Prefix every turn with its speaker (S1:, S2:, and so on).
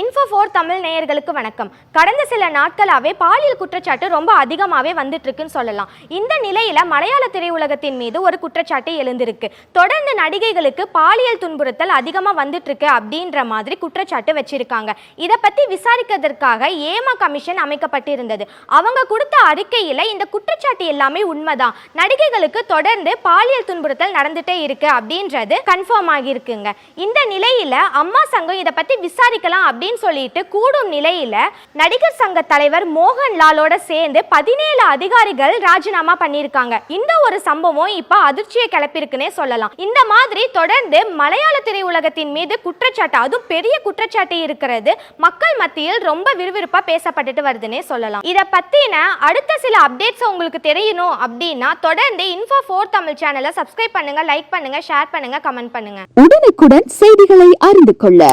S1: Info four Tamil நேயர்களுக்கு வணக்கம். கடந்த சில நாட்களாகவே பாலியல் குற்றச்சாட்டு ரொம்ப அதிகமாகவே வந்துட்டுருக்குன்னு சொல்லலாம். இந்த நிலையில் மலையாள திரையுலகத்தின் மீது ஒரு குற்றச்சாட்டு எழுந்திருக்கு. தொடர்ந்து நடிகைகளுக்கு பாலியல் துன்புறுத்தல் அதிகமாக வந்துட்டுருக்கு அப்படின்ற மாதிரி குற்றச்சாட்டு வச்சிருக்காங்க. இதை பற்றி விசாரிக்கிறதுக்காக ஏமா கமிஷன் அமைக்கப்பட்டிருந்தது. அவங்க கொடுத்த அறிக்கையில் இந்த குற்றச்சாட்டு எல்லாமே உண்மைதான். நடிகைகளுக்கு தொடர்ந்து பாலியல் துன்புறுத்தல் நடந்துட்டே இருக்கு அப்படின்றது கன்ஃபார்ம் ஆகியிருக்குங்க. இந்த நிலையில் அம்மா சங்கம் இதை பற்றி விசாரிக்கலாம் அப்படின்னு சொல்லிட்டு கூடும் நிலையில நடிகர் சங்க தலைவர் மோகன் லாலோட சேர்ந்து பதினேழு அதிகாரிகள் ராஜினாமா பண்ணியிருக்காங்க. இந்த ஒரு சம்பவம் இப்ப அதிர்ச்சியை கிளப்பியிருக்குன்னே சொல்லலாம். இந்த மாதிரி தொடர்ந்து மலையாள திரையுலகத்தின் மீது குற்றச்சாட்டு அதுவும் பெரிய குற்றச்சாட்டு இருக்கிறது மக்கள் மத்தியில் ரொம்ப விறுவிறுப்பா பேசப்பட்டுட்டு வருதுன்னே சொல்லலாம். இதை பத்தின அடுத்த சில அப்டேட்ஸ் உங்களுக்கு தெரியணும் அப்படின்னா தொடர்ந்து இன்ஃபோ ஃபோர் தமிழ் சேனலை சப்ஸ்கிரைப் பண்ணுங்க லைக் பண்ணுங்க ஷேர் பண்ணுங்க கமெண்ட் பண்ணுங்க.
S2: உடனுக்குடன் செய்திகளை அறிந்து கொள்ள